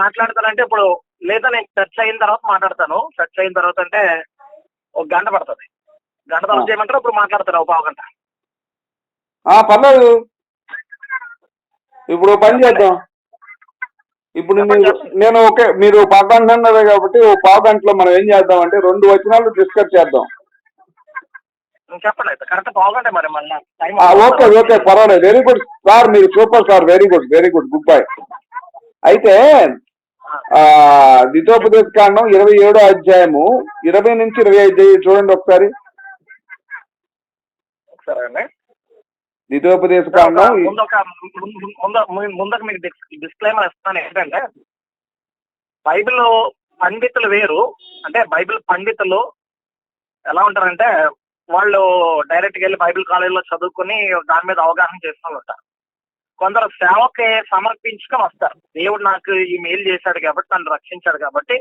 మాట్లాడతానంటే ఇప్పుడు లేదా నేను టచ్ అయిన తర్వాత మాట్లాడతాను. టచ్ అయిన తర్వాత అంటే ఒక గంట పడుతుంది. గంట తర్వాత. చేయమంటారు? ఇప్పుడు మాట్లాడతాను ఒక పావు గంట. ఆ, పర్లేదు. ఇప్పుడు పని చేద్దాం. ఇప్పుడు నేను ఓకే మీరు పక్క అంటున్నారు కాబట్టి ఓ పావు గంటలో మనం ఏం చేద్దాం అంటే రెండు వచనాలు డిస్కస్ చేద్దాం. చెప్పండి అయితే కరెక్ట్ పావు గంట మరి మళ్ళీ టైం ఆ, ఓకే ఓకే పర్వాలేదు. వెరీ గుడ్ సార్ మీరు super sir very good very good good bye అయితే ఆ ద్వితోపదేశ కాండం ఇరవై ఏడో అధ్యాయము ఇరవై నుంచి ఇరవై ఐదు చూడండి ఒకసారి. ద్వితోపదేశ కాండం ముందు ముందుకు మీకు డిస్క్లైమర్ ఇస్తాను ఏంటంటే బైబిల్ పండితులు వేరు. అంటే బైబిల్ పండితులు ఎలా ఉంటారంటే వాళ్ళు డైరెక్ట్గా వెళ్ళి బైబిల్ కాలేజీలో చదువుకుని దాని మీద అవగాహన చేసుకుని ఉంటారు. కొందరు సేవకి సమర్పించుకొని వస్తారు. దేవుడు నాకు ఈ మేలు చేశాడు కాబట్టి నన్ను రక్షించాడు కాబట్టి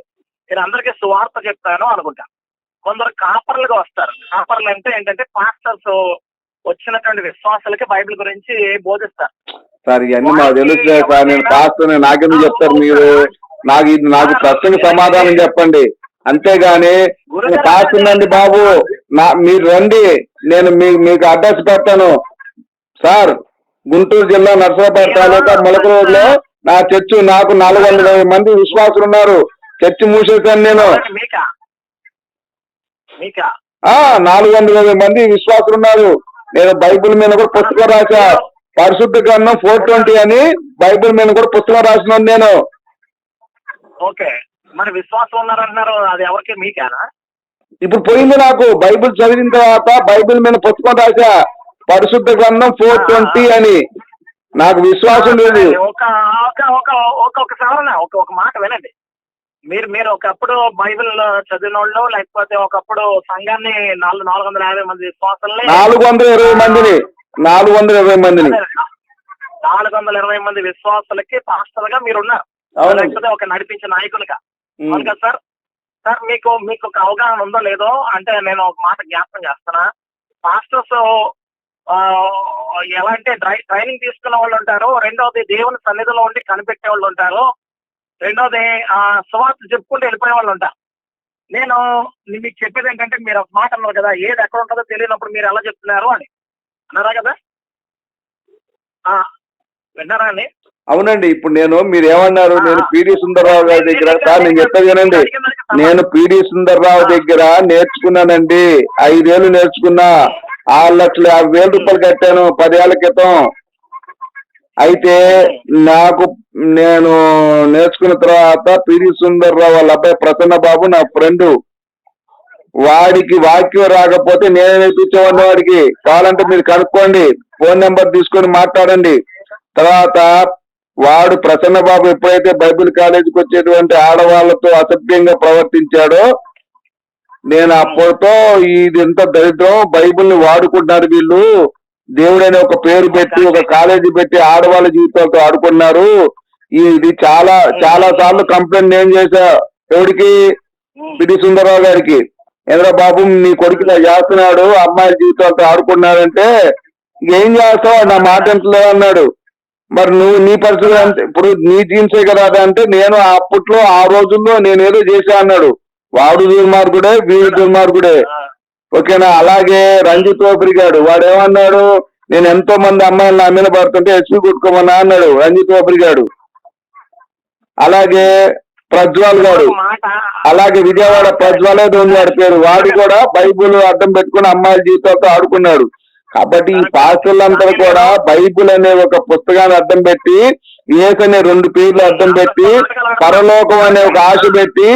నేను అందరికీ సువార్త చెప్తాను అనుకుంటా. కొందరు కాపర్లుగా వస్తారు. కాపర్లు అంటే ఏంటంటే పాస్టర్స్ వచ్చినటువంటి విశ్వాసాలకి బైబిల్ గురించి బోధిస్తారు. సార్ ఇవన్నీ నాకు తెలుసు సార్. నేను పాస్టర్ నాకెందుకు చెప్తారు మీరు? నాకు ఇది నాకు ప్రశ్నకు సమాధానం చెప్పండి. అంతేగాని నేను పాస్తుందండి బాబు. నా మీరు రండి. నేను మీకు అడ్రస్ పెడతాను. సార్ గుంటూరు జిల్లా నర్సరాబాద్ తాలూకా మొలక రోడ్లో నా చర్చు నాకు నాలుగు వందల మంది విశ్వాసులు ఉన్నారు. చర్చి మూసేశాను నేను. నాలుగు వందల మంది విశ్వాసులు ఉన్నారు. నేను బైబిల్ మీద కూడా పుస్తకం రాసా పరిశుద్ధ గ్రంథం ఫోర్ ట్వంటీ అని బైబిల్ మీద కూడా పుస్తకం రాసినాను నేను. ఓకే. మరి విశ్వాసం ఉన్నారంటున్నారు అది ఎవరికి మీకేనా? ఇప్పుడు పోయింది నాకు. బైబిల్ చదివిన తర్వాత బైబిల్ మీద పుస్తకం రాసా పరిశుద్ధ గ్రంథం ఫోర్ ట్వంటీ అని. నాకు విశ్వాసం లేదు. ఒక ఒక ఒక ఒక ఒక సవరణ ఒక ఒక మాట వినండి. మీరు మీరు ఒకప్పుడు బైబిల్ చదివిన వాళ్ళు లేకపోతే ఒకప్పుడు సంఘాన్ని నాలుగు నాలుగు వందల యాభై మంది విశ్వాసాలని నాలుగు వందల ఇరవై మందిని. నాలుగు వందల ఇరవై మందిని. నాలుగు వందల ఇరవై మంది విశ్వాసులకి పాస్టర్గా మీరు ఉన్నారు. లేకపోతే ఒక నడిపించే నాయకులుగా. అవును కదా సార్? సార్ మీకు మీకు ఒక అవగాహన ఉందో లేదో అంటే నేను ఒక మాట జ్ఞాపకం చేస్తున్నా. పాస్టర్స్ ఎలా అంటే ట్రై- ట్రైనింగ్ తీసుకున్న వాళ్ళు ఉంటారు. రెండవది దేవుని సన్నిధిలో ఉండి కనిపెట్టే వాళ్ళు ఉంటారు. రెండవది ఆ సువార్త చెప్పుకుంటూ వెళ్ళిపోయే వాళ్ళు ఉంటారు. నేను మీకు చెప్పేది ఏంటంటే మీరు ఒక మాట అన్నారు కదా ఏది ఎక్కడ ఉంటుందో తెలియనప్పుడు మీరు ఎలా చెప్తున్నారు అని. అన్నారా కదా? ఆ, విన్నారా అండి? అవునండి ఇప్పుడు నేను మీరు ఏమన్నారు? నేను పిడి సుందరరావు గారి దగ్గర సార్ నేను చెప్పేది వినండి. నేను పిడి సుందరరావు దగ్గర నేర్చుకున్నానండి. ఐదేళ్ళు నేర్చుకున్నా. ఆరు లక్షల యాభై వేల రూపాయలు కట్టాను. పదేళ్ళ క్రితం. అయితే నాకు నేను నేర్చుకున్న తర్వాత పిడి సుందరరావు వాళ్ళ అబ్బాయి ప్రసన్న బాబు నా ఫ్రెండ్. వాడికి వాక్యం రాకపోతే నేనే నేర్పించేవాడిని వాడికి. కావాలంటే మీరు కనుక్కోండి. ఫోన్ నెంబర్ తీసుకొని మాట్లాడండి. తర్వాత వాడు ప్రసన్న బాబు ఎప్పుడైతే బైబిల్ కాలేజీకి వచ్చేటువంటి ఆడవాళ్ళతో అసభ్యంగా ప్రవర్తించాడో నేను అప్పటితో ఇది ఎంత దరిద్రం బైబిల్ని వాడుకుంటున్నారు వీళ్ళు. దేవుడని ఒక పేరు పెట్టి ఒక కాలేజీ పెట్టి ఆడవాళ్ళ జీవితాలతో ఆడుకున్నారు. ఇది చాలా చాలా సార్లు కంప్లైంట్ నేను చేశా ఎవరికి? పిడి సుందరరావు గారికి. ఎందుకంటే బాబు నీ కొడుకు ఇలా చేస్తున్నాడు అమ్మాయిల జీవితాలతో ఆడుకున్నాడంటే ఏం చేస్తావు? నా మాట ఎంతలేదు అన్నాడు. మరి నువ్వు నీ పరిస్థితి అంటే ఇప్పుడు నీ జీన్సే కదా అంటే నేను అప్పట్లో ఆ రోజుల్లో నేను ఏదో చేశా అన్నాడు. వాడు దుర్మార్గుడే వీడు దుర్మార్గుడే. ఓకేనా? అలాగే రంజిత్ ఓపిరిగాడు వాడు ఏమన్నాడు నేను ఎంతో మంది అమ్మాయిలు నా మీద పడుతుంటే హెచ్పి కొట్టుకోమన్నా అన్నాడు రంజిత్ ఓపిరిగాడు అలాగే ప్రజ్వాల్ మాట. అలాగే విజయవాడ ప్రజ్వలే వాడి పేరు. వాడు కూడా బైబుల్ అడ్డం పెట్టుకుని అమ్మాయిల జీవితాలతో ఆడుకున్నాడు. కాబట్టి ఈ పాస్టర్లందరూ కూడా బైబిల్ అనే ఒక పుస్తకాన్ని అడ్డం పెట్టి ఏసు అనే రెండు పేర్లు అడ్డం పెట్టి పరలోకం అనే ఒక ఆశ పెట్టి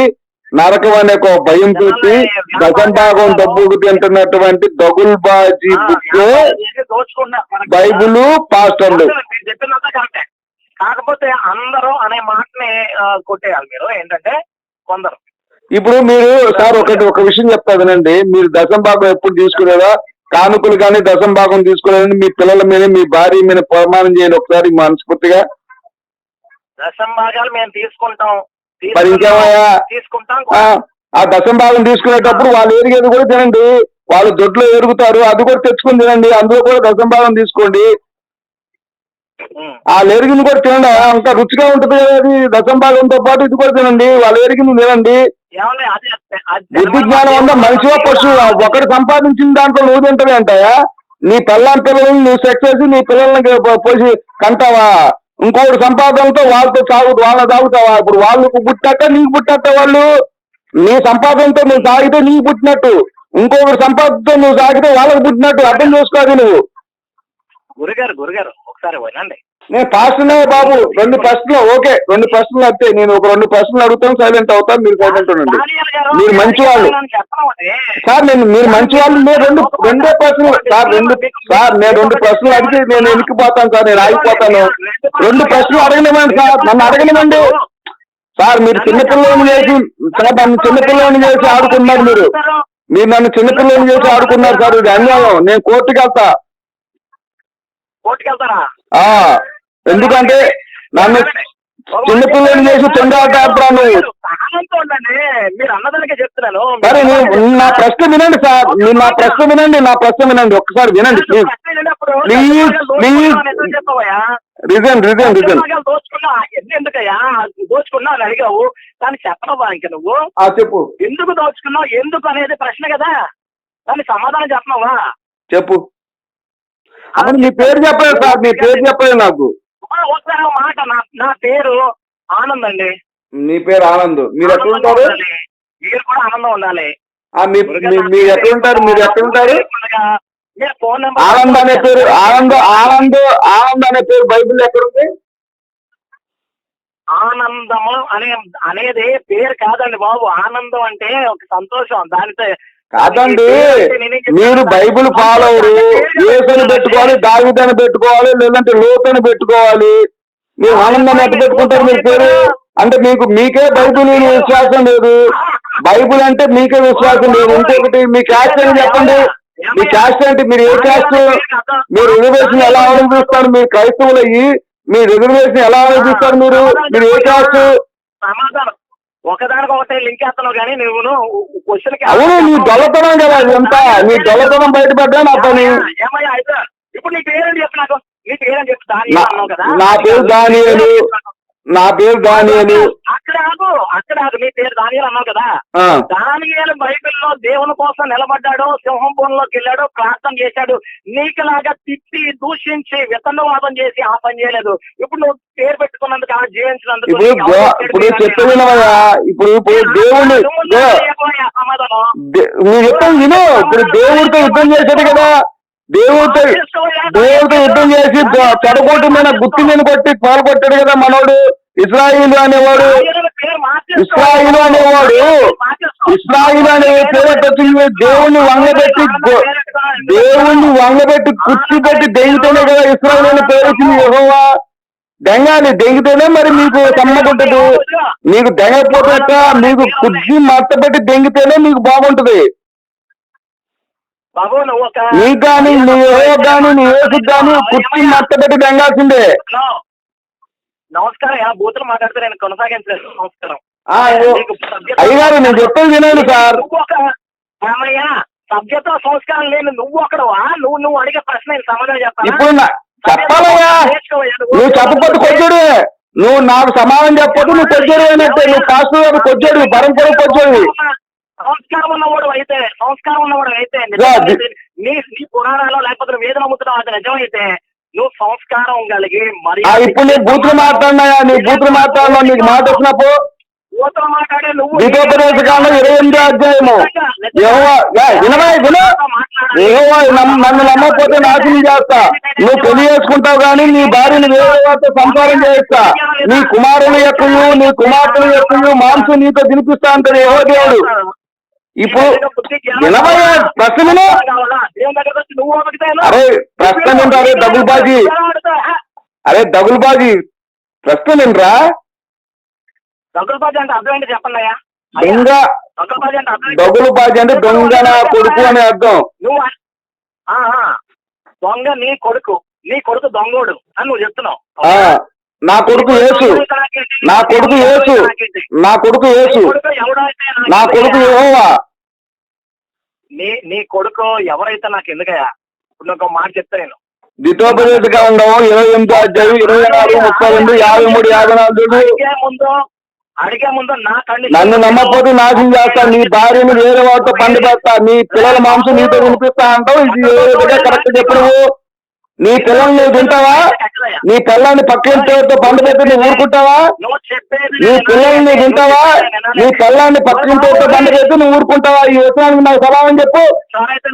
నరకం అనే ఒక భయం పెట్టి దశంభాగం డబ్బుకు తింటున్నటువంటి దగుల్ బాజీ బుక్ బైబిల్ పాస్టర్లు. కాకపోతే అందరూ అనే మాటని కొట్టేయాలి మీరు. ఏంటంటే కొందరు. ఇప్పుడు మీరు సార్ ఒకటి ఒక విషయం చెప్తా వినండి. మీరు దశం భాగం ఎప్పుడు తీసుకునేదా? కానుకలు కానీ దశం భాగం తీసుకోలేదని మీ పిల్లల మీద మీ భార్య మీద ప్రమాణం చేయండి ఒకసారి మనస్ఫూర్తిగా. దశం భాగాలు మేము తీసుకుంటాం. మరి ఇంకేమయ్యా? తీసుకుంటాం ఆ, దశం భాగం తీసుకునేటప్పుడు వాళ్ళు ఎరిగేది కూడా తినండి. వాళ్ళు దొడ్లో ఎరుగుతారు అది కూడా తెచ్చుకుని తినండి. అందులో కూడా దశం భాగం తీసుకోండి. ఆ ఎరిగిని కూడా తినండి. అంత రుచిగా ఉంటుంది అది. దశం భాగంతో పాటు ఇది కూడా తినండి. వాళ్ళ ఎరిగిని తినండి. బుద్ధి జ్ఞానం ఉందా మనిషివా పశువు? ఒకటి సంపాదించిన దాంట్లో నువ్వు తింటది అంటాయా? నీ పిల్లని పిల్లల్ని నువ్వు సెక్స్ చేసి నీ పిల్లల్ని పోసి కంటావా? ఇంకొకటి సంపాదనతో వాళ్ళతో సాగు వాళ్ళ తాగుతావా ఇప్పుడు వాళ్ళకు పుట్టినట్ట నీకు పుట్టినట్ట వాళ్ళు. నీ సంపాదనతో నువ్వు తాగితే నీకు పుట్టినట్టు. ఇంకొకటి సంపాదనతో నువ్వు తాగితే వాళ్ళకి పుట్టినట్టు. అర్థం చేసుకోవాలి నువ్వు. గురుగారు గురుగారు ఒకసారి వినండి. నేను పాస్టర్నే బాబు. రెండు ప్రశ్నలు ఓకే. రెండు ప్రశ్నలు వస్తే నేను ఒక రెండు ప్రశ్నలు అడుగుతాను సైలెంట్ అవుతాను మీరు సైలెంట్ ఉండండి. మీరు మంచి వాళ్ళు. సార్ నేను మీరు మంచి వాళ్ళు నేను రెండు రెండే ప్రశ్నలు సార్ రెండు సార్ నేను రెండు ప్రశ్నలు అడిగి నేను వెనక్కిపోతాను సార్. నేను ఆగిపోతాను. రెండు ప్రశ్నలు అడగనివ్వండి సార్. నన్ను అడగనివ్వండి. సార్ మీరు చిన్నపిల్లని చేసి సార్ నన్ను చిన్నపిల్లని చేసి ఆడుకున్నారు మీరు. మీరు నన్ను చిన్నపిల్లని చేసి ఆడుకున్నారు సార్. ఇది అన్యాయం. నేను కోర్టుకి వెళ్తా. కోర్టుకెళ్తారా ఆ, ఎందుకంటే నన్ను చిన్నపిల్లని చేసి తొందరగా చెప్తున్నాను సరే నా ప్రశ్న వినండి సార్. మీరు నా ప్రశ్న వినండి నా ప్రశ్న వినండి. ఒక్కసారి వినండి ప్లీజ్ please. చెప్పవయ్యా? రీజన్ రీజన్ రీజన్ దోచుకున్నా ఎన్ని ఎందుకయ్యా? దోచుకున్నా అని అడిగావు. దాన్ని ఇంక నువ్వు? ఆ చెప్పు. ఎందుకు దోచుకున్నావు? ఎందుకు అనేది ప్రశ్న కదా. దానికి సమాధానం చెప్పనవా చెప్పు. అవును మీ పేరు చెప్పలేదు సార్. మీ పేరు చెప్పలేదు నాకు. ఒకసారి ఒక మాట నా పేరు ఆనంద్ అండి. మీ పేరు ఆనంద్. మీరు ఎక్కడ ఆనందంగా ఉంటారు? ఉండాలి. మీరు కూడా ఆనందం ఉండాలి. మీరు ఎక్కడ ఉంటారు? మీరు నెంబర్ ఆనంద్ అనే పేరు ఆనంద్ ఆనంద్ ఆనంద్ అనే పేరు బైబిల్ ఎక్కడ ఉంది ఆనందము అనే అనేది పేరు కాదండి బాబు. ఆనందం అంటే ఒక సంతోషం. దానితో కాదండి మీరు బైబిల్ ఫాలోవరు యేసుని పెట్టుకోవాలి దావిదని పెట్టుకోవాలి లేదంటే లోతుని పెట్టుకోవాలి. మీరు ఆనందం ఎట్ట పెట్టుకుంటారు మీరు పేరు? అంటే మీకు మీకే బైబిల్ విశ్వాసం లేదు. బైబిల్ అంటే మీకే విశ్వాసం లేదు. ఇంకొకటి మీ క్యాస్ట్ అని చెప్పండి? మీ క్యాస్ట్ అంటే మీరు ఏ క్యాస్ట్? మీరు రిజర్వేషన్ ఎలా ఆలోచిస్తారు? మీరు క్రైస్తవులు అయ్యి మీ రిజర్వేషన్ ఎలా ఆలోచిస్తారు మీరు? మీరు ఏ క్యాస్ట్? సమాధానం ఒకదానికి ఒకటే లింక్ కానీ నువ్వు క్వశ్చన్ అవును నీ దొల్లతనం కదా ఇదంతా? నీ దొల్లతనం బయటపడ్డా నా పని ఏమయ్యా అయితే ఇప్పుడు నీ పేరేంటి చెప్పు నాకు? నీ పేరేంటి చెప్పు దాని కదా? నా పేరు దానియేలు. నా పేరు దానియలు. అక్కడ ఆగు అక్కడ ఆగు నీ పేరు దానియాలు అన్నావు కదా. దానియేలు బైబిల్లో దేవుని కోసం నిలబడ్డాడు సింహం బోన్లోకి వెళ్ళాడు ప్రార్థన చేశాడు. నీకులాగా తిట్టి దూషించి విత్తనవాదం చేసి ఆ పని చేయలేదు. ఇప్పుడు నువ్వు పేరు పెట్టుకున్నందుకు ఆ జీవించినందుకు ఇప్పుడు నీకు దో- ఎవరు ఇప్పుడు పేరు చెప్పే పెట్టారు? వినవయ్యా. ఇప్పుడు ఇప్పుడు దేవుణ్ణి నువ్వు దే- ఏమయ్యా సమాధానం. విను. ఇప్పుడు దేవుడితో యుద్ధం చేశాడు కదా. దేవుడితో దేవుడితో యుద్ధం చేసి చెడగొట్టి మీద గుత్తి మీద కొట్టి పాల్గొట్టాడు కదా మనోడు ఇస్రాయిల్ అనేవాడు. ఇస్రాయిల్ అనేవాడు. ఇస్రాయిల్ అనే పేరు దేవుణ్ణి వంగబెట్టి దేవుణ్ణి వంగబెట్టి కుర్చీ పెట్టి దెంగితేనే కదా ఇస్రాయిల్ అనే పేరు వచ్చింది యెహోవా. దెంగాలి దెంగితేనే మరి మీకు సమ్మగుంటది మీకు దెంగపోతే మీకు కుర్చీ మట్టబెట్టి దెంగితేనే మీకు బాగుంటది. నీకు కానీ నీ ఏ కానీ నీ కానీ కుర్చీ దెంగాల్సిందే హలో. నమస్కారం యా బూతులు మాట్లాడితే నేను కొనసాగించలేదు. నమస్కారం. నేను చెప్పేది వినండి సార్. నువ్వు సభ్యత సంస్కారం లేని నువ్వు ఒకడవా? నువ్వు నువ్వు అడిగే ప్రశ్న సమాధానం చెప్పాలా? ఇప్పుడు నా- చెప్పాలయ్యా. నువ్వు చెప్పకపోతే కొద్దుడు నువ్వు నాకు సమాధానం చెప్పదు నువ్వు కొద్దుడు అయినట్టే. నువ్వు గారు కొద్దుడు పరంపర కొద్దుడు సంస్కారం ఉన్నవాడు అయితే సంస్కారం ఉన్నవాడు అయితే నీ నీ పురాణాలు లేకపోతే నువ్వు నమ్ముతున్నావు అది నిజమైతే నువ్వు సంస్కారం కలిగి మరి ఇప్పుడు నీ బూతులు మాట్లాడినాయా? నీ బూతులు మాట్లాడినా నీకు మాట వచ్చినప్పుడు? బూతులు మాట్లాడే నువ్వు ఇరవై ఎనిమిది అధ్యాయము. నన్ను నమ్మకపోతే నాశనం చేస్తా. నువ్వు పెళ్ళి చేసుకుంటావు కానీ నీ భార్యను వేరే వారితో సంసారం చేస్తా. నీ కుమారుల యొక్కయు నీ కుమార్తెల యొక్కయు మాంసం నీతో తినిపిస్తా అంటాడు యెహో దేవుడు. ఇప్పుడు వినవయ్యా ప్రశ్న విను అరే ప్రశ్న అరే డబుల్ బాజీ. అరే డబుల్ బాజీ. ప్రశ్న వినరా దగులుబాజీ అంటే అర్థం ఏంటి చెప్పండి దొంగ దగులుబాజీ అంటే అర్థం ఏంటి? డబుల్ బాజీ అంటే దొంగ నా కొడుకు అని అర్థం. నువ్వు. దొంగ నీ కొడుకు. నీ కొడుకు దొంగోడు అని నువ్వు చెప్తున్నావు. ఆ, నా కొడుకు యేసు. నా కొడుకు యేసు. నా కొడుకు యేసు. నా కొడుకు యెహోవా. నీ నీ కొడుకు ఎవరైతే నాకు ఎందుకయ్యా? ఇప్పుడు ఒక మాట చెప్తా నేను. ద్వితోపదేశ కాండం ఇరవై ఎనిమిది అధ్యాయం ఇరవై నాలుగు ముప్పై రెండు యాభై మూడు యాభై నాలుగు. అడిగే ముందు అడిగే ముందు నా కండిషన్ నన్ను నమ్మకపోతే నాశనం చేస్తా. నీ భార్యను వేరే వాడితో పండు పెడతా. నీ పిల్లల మాంసం నీతో వినిపిస్తా అంటావు. ఇది కరెక్ట్ చెప్పు నీ పిల్లల్ని నువ్వు తింటావా? నీ పిల్లల్ని పక్కింటితో పండు పెట్టి నువ్వు ఊరుకుంటావా? నీ పిల్లల్ని నువ్వు తింటావా? నీ పిల్లల్ని పక్కింటితో పండు పెట్టి నువ్వు ఊరుకుంటావా? ఈ విషయానికి నాకు సమాధానం చెప్పు.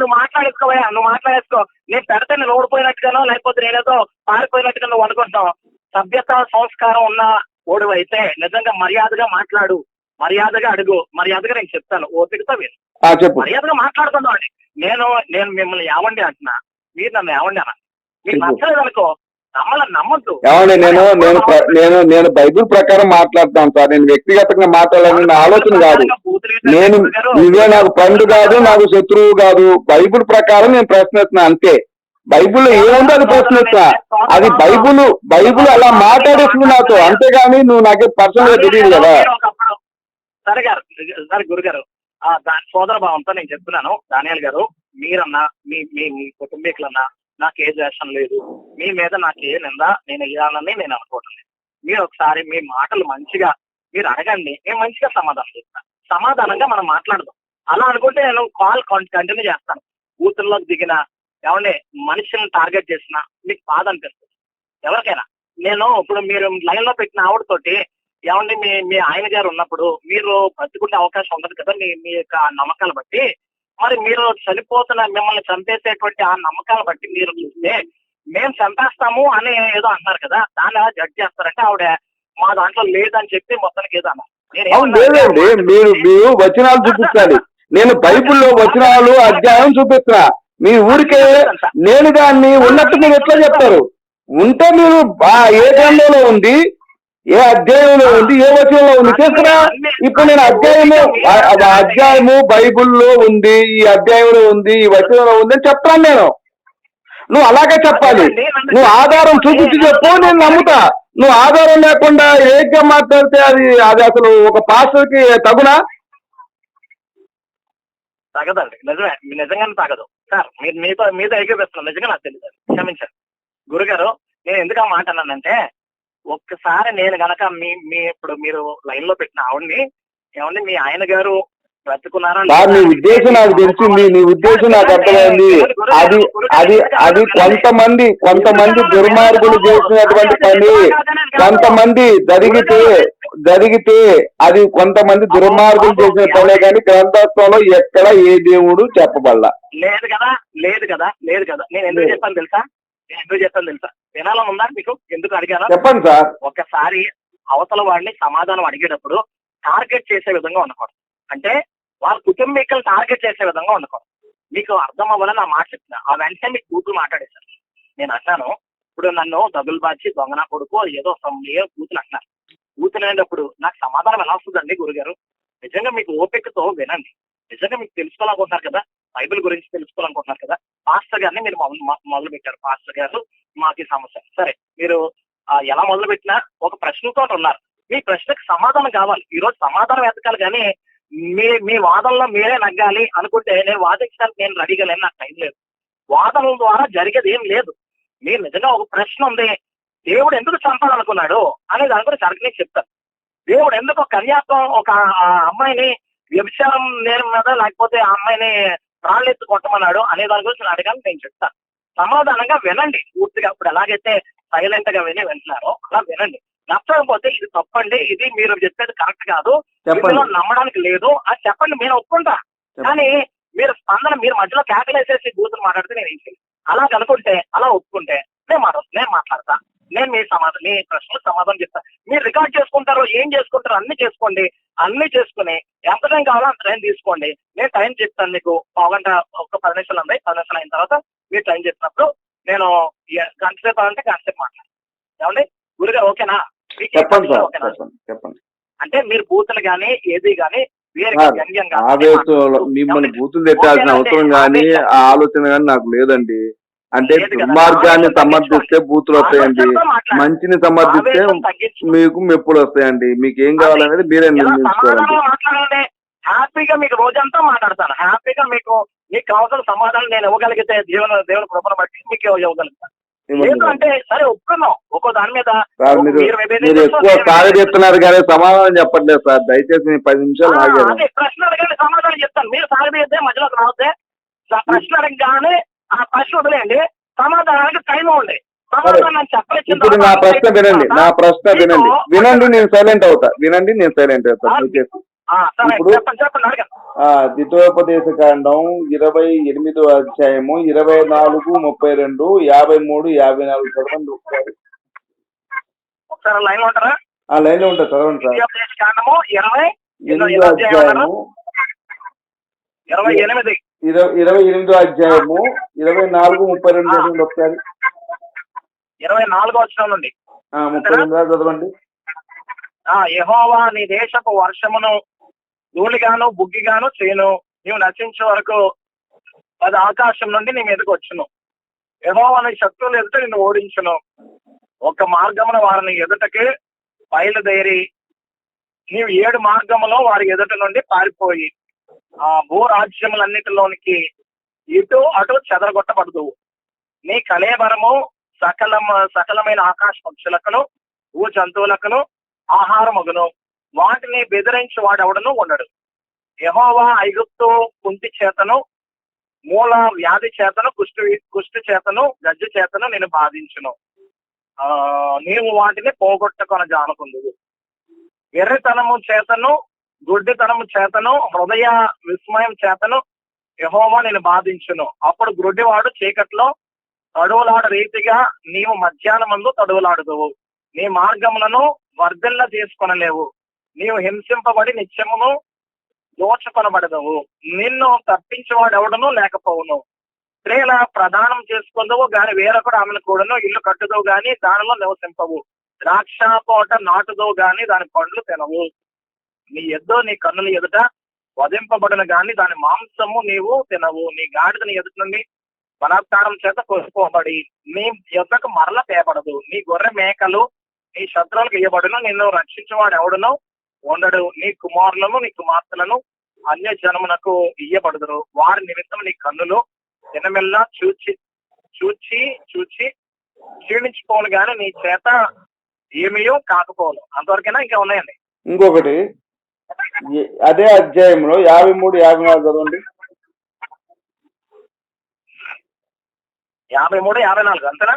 నువ్వు మాట్లాడేసుకోవయ్యా నువ్వు మాట్లాడేసుకో. నేను పెడితే నేను ఓడిపోయినట్టుగానో లేకపోతే నేనేదో పారిపోయినట్టుగా నువ్వు అనుకుంటావు. సభ్యత సంస్కారం ఉన్న ఓడు అయితే నిజంగా మర్యాదగా మాట్లాడు. మర్యాదగా అడుగు. మర్యాదగా నేను చెప్తాను. ఓపికతో విను. మర్యాదగా మాట్లాడుకుందాం అండి నేను నేను మిమ్మల్ని ఏమండి అంటున్నా? మీరు నన్ను ఏమండి అన్న మీకు. నచ్చలేదు అనుకో ఏమండి నేను నేను నేను నేను బైబిల్ ప్రకారం మాట్లాడతాను సార్. నేను వ్యక్తిగతంగా మాట్లాడాలని నా ఆలోచన కాదు. నేను నువ్వే నాకు పండు కాదు నాకు శత్రువు కాదు. బైబిల్ ప్రకారం నేను ప్రశ్నిస్తున్నా అంతే. బైబిల్లో ఏముందో అది ప్రశ్నిస్తున్నా? అది బైబిల్ బైబిల్ అలా మాట్లాడేస్తుంది నాతో. అంతేగాని నువ్వు నాకే పర్సనల్గా తెలియదు కదా. సరే గారు సరే గురుగారు ఆ దా- సోదర భావంతో నేను చెప్తున్నాను. దానియాల్ గారు మీరన్నా మీ మీ కుటుంబీకులన్నా నాకు ఏ ద్వేషం లేదు. మీ మీద నాకు ఏ నింద నేను ఇవ్వాలని నేను అనుకోవటం లేదు. మీరు ఒకసారి మీ మాటలు మంచిగా మీరు అడగండి. నేను మంచిగా సమాధానం చెప్తాను సమాధానంగా మనం మాట్లాడదాం. అలా అనుకుంటే నేను కాల్ కంటిన్యూ చేస్తాను. కూతుర్లోకి దిగిన ఎవరిని మనిషిని టార్గెట్ చేసిన మీకు బాధ అనిపిస్తుంది. ఎవరికైనా. నేను ఇప్పుడు మీరు లైన్లో పెట్టిన ఆవిడతోటి ఏమండి మీ మీ ఆయన గారు ఉన్నప్పుడు మీరు బతుకుండే అవకాశం ఉండదు కదా మీ మీ యొక్క నమ్మకాలు బట్టి మరి మీరు చనిపోతున్న మిమ్మల్ని చంపేసేటువంటి ఆ నమ్మకాలు బట్టి మీరు చూస్తే మేము చంపేస్తాము అని ఏదో అన్నారు కదా దాన్ని జడ్జ్ చేస్తారంటే ఆవిడ మా దాంట్లో లేదని చెప్పి మొత్తానికి ఏదో అన్నారు. లేదండి మీరు మీరు వచనాలు చూపించాలి నేను బైబిల్లో వచనాలు అధ్యాయం చూపిస్తున్నా. మీ ఊరికే నేను దాన్ని ఉన్నట్టు మీరు ఎట్లా చెప్తారు? ఉంటే మీరు ఏ గ్రంథంలో ఉంది ఏ అధ్యాయంలో ఉంది? ఏ వచనంలో ఉంది? తీసుకురా ఇప్పుడు నేను అధ్యాయము అధ్యాయము బైబిల్లో ఉంది ఈ అధ్యాయంలో ఉంది ఈ వచనంలో ఉంది అని చెప్తాను నేను. నువ్వు అలాగే చెప్పాలి. నువ్వు ఆధారం చూపించి చెప్పు నేను నమ్ముతా. నువ్వు ఆధారం లేకుండా ఏగ్గా మాట్లాడితే అది అది అసలు ఒక పాస్టర్కి తగునా? తగదండి. నిజమే నిజంగానే తగదు. సార్ మీరు మీతో మీతో ఏకీపిస్తున్నాను నిజంగా నాకు తెలియదు క్షమించారు గురుగారు నేను ఎందుకు ఆ మాట అన్నానంటే ఒక్కసారి నేను గనక మీ మీ ఇప్పుడు మీరు లైన్లో పెట్టిన ఆవిడ్ని ఏమండి మీ ఆయన గారు బ్రతుకున్నారా సార్ లేదా? ఉద్దేశం నాకు తెలిసింది నీ ఉద్దేశం నాకు అర్థమైంది. అది అది అది కొంతమంది కొంతమంది దుర్మార్గులు చేసినటువంటి పని కొంతమంది జరిగితే జరిగితే అది కొంతమంది దుర్మార్గులు చేసిన పనే కానీ గ్రంథస్థంలో ఎక్కడ ఏ దేవుడు చెప్పబడలా. లేదు కదా లేదు కదా లేదు కదా నేను ఎందుకు చెప్పాను తెలుసా? ఎందుకు చెప్పాను తెలుసా? వినాలని ఉందా మీకు? ఎందుకు అడిగాను? చెప్పండి సార్. ఒక్కసారి అవతల వాడిని సమాధానం అడిగేటప్పుడు టార్గెట్ చేసే విధంగా ఉండకూడదు. అంటే వాళ్ళ కుటుంబీకులు టార్గెట్ చేసే విధంగా ఉండకూడదు. మీకు అర్థం అవ్వాలని నా మాట చెప్తున్నా. ఆ వెంటనే మీకు కూతురు మాట్లాడేశారు నేను అన్నాను ఇప్పుడు నన్ను డబ్బులు బాచి దొంగన కొడుకు ఏదో ఏదో కూతురు అంటున్నారు. కూతురు అనేటప్పుడు నాకు సమాధానం ఎలా వస్తుందండి గురుగారు? నిజంగా మీకు ఓపికతో వినండి. నిజంగా మీకు తెలుసుకోవాలనుకుంటున్నారు కదా? బైబిల్ గురించి తెలుసుకోవాలనుకుంటున్నారు కదా. పాస్టర్ గారిని మీరు మొదలు మొ- మొదలు పెట్టారు పాస్టర్ గారు మాకు సమస్య. సరే మీరు ఎలా మొదలు పెట్టినా ఒక ప్రశ్నతో ఉన్నారు. మీ ప్రశ్నకు సమాధానం కావాలి. ఈ రోజు సమాధానం వెతకాలి కానీ మీ మీ వాదనలో మీరే నగ్గాలి అనుకుంటే నేను వాదించడానికి నేను రెడీగా లేని. నాకు టైం లేదు. వాదనల ద్వారా జరిగేది ఏం లేదు. మీరు నిజంగా ఒక ప్రశ్న ఉంది. దేవుడు ఎందుకు చంపాలనుకున్నాడు అనే దాని గురించి అడిగి చెప్తాను. దేవుడు ఎందుకు కన్యాత్వం ఒక అమ్మాయిని వ్యభిచారం నేరం మీద లేకపోతే ఆ అమ్మాయిని రాళ్ళెత్తు కొట్టమన్నాడు అనే దాని గురించి నేను అడగాలని నేను చెప్తాను సమాధానంగా వినండి. పూర్తిగా ఇప్పుడు ఎలాగైతే సైలెంట్గా విని వింటున్నారో అలా వినండి. నచ్చకపోతే ఇది తప్పండి ఇది మీరు చెప్పేది కరెక్ట్ కాదు. ఇందులో నమ్మడానికి లేదు. అని చెప్పండి నేను ఒప్పుకుంటా. కానీ మీరు స్పందన మీరు మధ్యలో కేకలేసేసి కూతురు మాట్లాడితే నేను ఏం చేయను. అలా అనుకుంటే అలా ఒప్పుకుంటే నేను మాట నేను మాట్లాడతా. నేను మీ సమాధానం మీ ప్రశ్నలకు సమాధానం చెప్తా. మీరు రికార్డ్ చేసుకుంటారో ఏం చేసుకుంటారో అన్ని చేసుకోండి. అన్ని చేసుకుని ఎంత టైం కావాలో అంత టైం తీసుకోండి. నేను టైం చెప్తాను మీకు. పావుగంట ఒక పది నిమిషాలు ఉంది పది నిమిషాలు అయిన తర్వాత మీరు టైం చెప్పినప్పుడు నేను గంట సేపు అంటే గంట సేపు మాట్లాడతాను. ఏమండి? గురుగా ఓకేనా? చెప్పండి చెప్పండి అంటే మీరు బూతులు గానీ ఏది ఆవేశంలో మిమ్మల్ని బూతులు తెట్టాల్సిన అవసరం కానీ ఆ ఆలోచన కానీ నాకు లేదండి. అంటే. దుర్మార్గాన్ని సమర్థిస్తే బూతులు వస్తాయండి. మంచిని సమర్థిస్తే. మీకు మెప్పులు వస్తాయండి. మీకు ఏం కావాలనేది మీరే మాట్లాడండి హ్యాపీగా మీకు రోజంతా మాట్లాడతాను హ్యాపీగా మీకు మీకు కావాల్సిన సమాధానం నేను ఇవ్వగలిగితే దేవుని దేవుని కృపను బట్టి మీకు ఇవ్వగలుగుతాను. అంటే సరే ఒప్పుకున్నాం ఒక్కో దాని మీద మీరు ఎక్కువ నేను సాగదీస్తున్నారు కానీ సమాధానం చెప్పట్లేదు సార్. దయచేసి నేను పది నిమిషాలు ప్రశ్న అడగండి సమాధానం చెప్తాను. మీరు సాగదీస్తే మధ్యలోకి రావద్దే. స- ప్రశ్న అడగగానే ఆ ప్రశ్న వదిలేయండి. సమాధానానికి టైం ఉంది ఇప్పుడు నా ప్రశ్న వినండి. నా ప్రశ్న వినండి. వినండి నేను సైలెంట్ అవుతా. వినండి నేను సైలెంట్ అవుతా. ఇప్పుడు- ద్వితోపదేశ కాండం ఇరవై ఎనిమిదో అధ్యాయము ఇరవై నాలుగు ముప్పై రెండు యాభై మూడు యాభై నాలుగు చదవండి ఒకసారి. ఆ లైన్లో ఉంటా చదవండి సార్. ఎనిమిదో అధ్యాయము ఇరవై ఎనిమిది. ఇరవై ఇరవై ఎనిమిదో అధ్యాయము ఇరవై నాలుగు ముప్పై రెండు చదవండి ఒకసారి. ఇరవై నాలుగో వచ్చిన నుండి ఆ, ముప్పై రెండు చదవండి. యెహోవా నీ దేశపు వర్షమును ధూళిగాను బుగ్గిగాను చేయను. నీవు నశించే వరకు అది ఆకాశం నుండి నీ మీదకి వచ్చును. యెహోవా నీ శత్రువులు ఎదుట నిన్ను ఓడించును. ఒక మార్గమున వారిని ఎదుటకి బయలుదేరి నీవు ఏడు మార్గములో వారి ఎదుట నుండి పారిపోయి ఆ భూ రాజ్యములన్నిటిలోనికి ఇటు అటు చెదరగొట్టబడదు. నీ కలేవరము సకలం సకలమైన ఆకాశ పక్షులకును భూ జంతువులకును ఆహారమగును. వాటిని బెదిరించి వాడెవడను ఉండడు. యహోవా ఐగుప్తు కుంటి చేతను మూల వ్యాధి చేతను కుష్టి కుష్టి చేతను గజ్జు చేతను నేను బాధించును. ఆ నీవు వాటిని పోగొట్టుకొన జానుకుందు వెర్రితనము చేతను గుడ్డితనము చేతను హృదయ విస్మయం చేతను యహోవా నేను బాధించును. అప్పుడు గుడ్డివాడు చీకట్లో తడువులాడ రీతిగా నీవు మధ్యాహ్నమందు తడువులాడుదువు. నీ మార్గములను వర్ధిల్ల చేసుకొనలేవు. నీవు హింసింపబడి నిత్యమును దోచుకొనబడదవు. నిన్ను తప్పించేవాడు ఎవడను లేకపోవును. స్త్రీల ప్రదానం చేసుకుందవు గాని వేరొకడు ఆమెను కూడాను ఇల్లు కట్టుదవు గాని దానిలో నివసింపవు. ద్రాక్ష తోట నాటుదవు గాని దాని పండ్లు తినవు. నీ ఎద్దు నీ కన్నుల ఎదుట వధింపబడిన గాని దాని మాంసము నీవు తినవు. నీ గాడిద నీ ఎదుట నుండి బలాత్కారం చేత కొనుక్కోబడి నీ యొక్కకు మరల పేపడదు. నీ గొర్రె మేకలు నీ శత్రువులకు ఇయ్యబడును. నిన్ను రక్షించేవాడు ఎవడును ఉండడు. నీ కుమారులను నీ కుమార్తెలను అన్య జనమునకు ఇయ్యబడుదురు. వారి నిమిత్తం నీ కన్నులు దినమెల్లా చూచి చూచి చూచి క్షీణించిపోను గాని నీ చేత ఏమీయో కాకపోను అంతవరకైనా ఇంకా ఉన్నాయండి ఇంకొకటి అదే అధ్యాయంలో యాభై మూడు యాభై నాలుగు చదవండి. యాభై మూడు యాభై నాలుగు అంతేనా?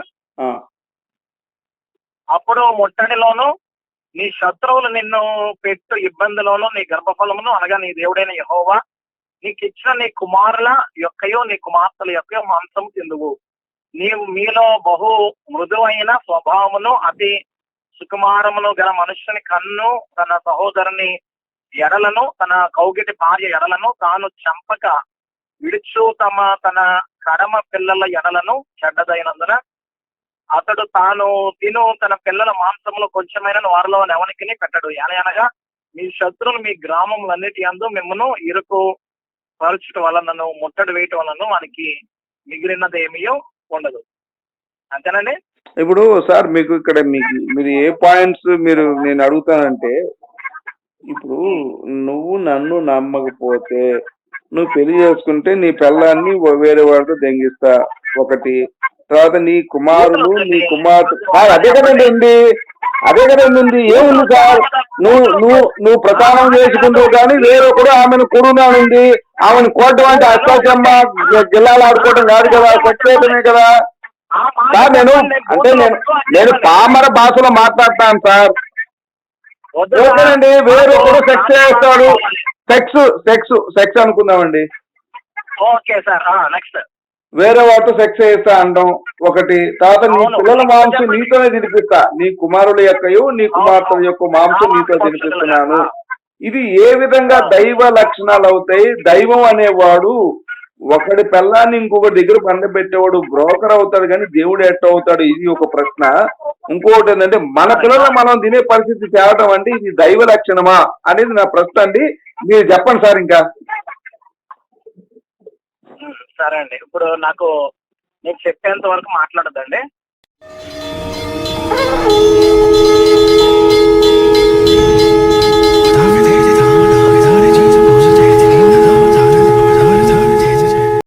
అప్పుడు ముట్టడిలోను నీ శత్రువులు నిన్ను పెట్టు ఇబ్బందిలోను నీ గర్భఫలమును అనగా నీ దేవుడైన యహోవా నీకు ఇచ్చిన నీ కుమారుల యొక్కయో నీ కుమార్తెల యొక్కయో మాంసము తిందువు. నీవు మీలో బహు మృదువైన స్వభావమును అతి సుకుమారమును గల మనుష్యుని కన్ను తన సహోదరుని ఎడలను తన కౌగిటి భార్య ఎడలను తాను చంపక విడుచు తమ తన కడమ పిల్లల ఎడలను చెడ్డదైనందున అతడు తాను తిను తన పిల్లల మాంసంలో కొంచెమైన వారిలో నెవనికి పెట్టడు. అనగా మీ శత్రువులు మీ గ్రామములన్నిటి అందు మిమ్మను ఇరుకు పరచడం వలనను ముట్టడి వేయటం వలన మిగిలినది ఏమీయో ఉండదు. అంతేనండి? ఇప్పుడు సార్ మీకు ఇక్కడ మీకు మీరు ఏ పాయింట్స్ మీరు నేను అడుగుతానంటే ఇప్పుడు నువ్వు నన్ను నమ్మకపోతే నువ్వు పెళ్ళి చేసుకుంటే నీ పిల్లాన్ని వేరే వాళ్ళతో దెంగిస్తా. ఒకటి. తర్వాత నీ కుమారులు నీ కుమార్తె సార్ అదే కదండి ఉంది. అదే కదండి ఉంది. ఏముంది సార్? నువ్వు నువ్వు నువ్వు ప్రధానం చేసుకుంటావు కానీ వేరొకడు ఆమెను కొడునానుంది ఆమెను కోటం అంటే అష్టాచమ్మ జిల్లాలు ఆడుకోవడం కాదు కదా సత్యమే కదా. సార్ నేను అంటే నేను నేను. పామర భాషలో మాట్లాడతాను సార్. ఓకేనండి వేరొకడు సెక్స్ చేస్తాడు. సెక్స్ సెక్స్ సెక్స్ అనుకుందామండి. ఓకే సార్ నెక్స్ట్ వేరే వాటితో సెక్స్ చేస్తా అంటాం. ఒకటి తర్వాత నీ. పిల్లల మాంసం నీతోనే తినిపిస్తా. నీ కుమారుల యొక్కయు నీ కుమార్తెల యొక్క మాంసం నీతో తినిపిస్తున్నాను. ఇది ఏ విధంగా దైవ లక్షణాలు అవుతాయి? దైవం అనేవాడు ఒకడి పెళ్ళాన్ని ఇంకొకటి దగ్గర పండబెట్టేవాడు బ్రోకర్ అవుతాడు కానీ దేవుడు ఎట్ట అవుతాడు? ఇది ఒక ప్రశ్న. ఇంకొకటి ఏంటంటే మన పిల్లలు మనం తినే పరిస్థితి తేవటం అంటే ఇది దైవ లక్షణమా అనేది నా ప్రశ్న అండి. మీరు చెప్పండి సార్ ఇంకా. సరే అండి. ఇప్పుడు నాకు నేను చెప్పేంత వరకు మాట్లాడదండి